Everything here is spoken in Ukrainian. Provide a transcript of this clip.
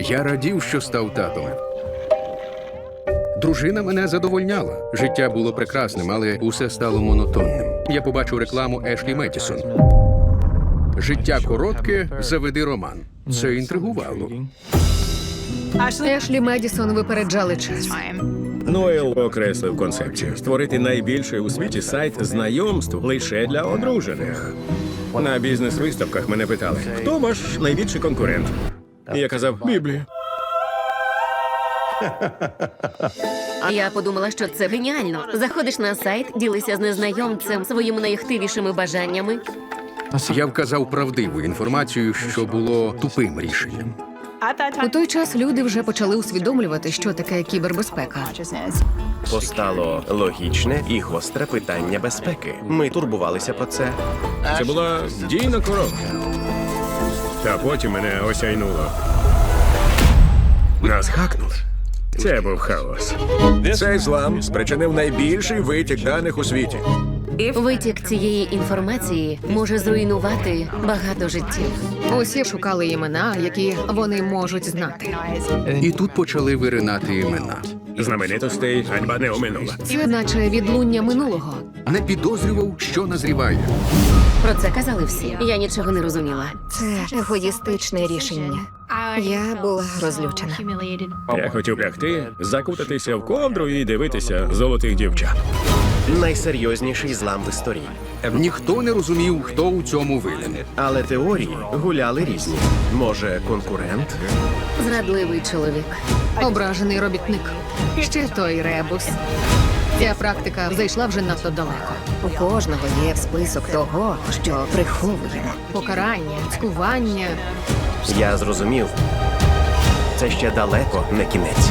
Я радів, що став татом. Дружина мене задовольняла. Життя було прекрасним, але усе стало монотонним. Я побачив рекламу Ешлі Метісон. Життя коротке, заведи роман. Це інтригувало. Ешлі Медісон випереджали час. Ноел окреслив концепцію створити найбільший у світі сайт знайомств лише для одружених. На бізнес-виставках мене питали, хто ваш найбільший конкурент? І я казав Біблія. Я подумала, що це геніально. Заходиш на сайт, ділися з незнайомцем своїми найхтивішими бажаннями. Я вказав правдиву інформацію, що було тупим рішенням. У той час люди вже почали усвідомлювати, що таке кібербезпека. Постало логічне і гостре питання безпеки. Ми турбувалися про це. Це була дійна коробка. Та потім мене осяйнуло. Нас хакнули. Це був хаос. Цей злам спричинив найбільший витік даних у світі. Витік цієї інформації може зруйнувати багато життів. Усі шукали імена, які вони можуть знати. І тут почали виринати імена. Знаменитостей ганьба не оминула. Це наче відлуння минулого. Не підозрював, що назріває. Про це казали всі. Я нічого не розуміла. Це егоїстичне рішення. Я була розлючена. Я хотів лягти, закутатися в ковдру і дивитися золотих дівчат. Найсерйозніший злам в історії. Ніхто не розумів, хто у цьому винен. Але теорії гуляли різні. Може, конкурент? Зрадливий чоловік. Ображений робітник. Ще той ребус. Ця практика зайшла вже надто далеко. У кожного є список того, що приховуємо. Покарання, цькування. Я зрозумів. Це ще далеко не кінець.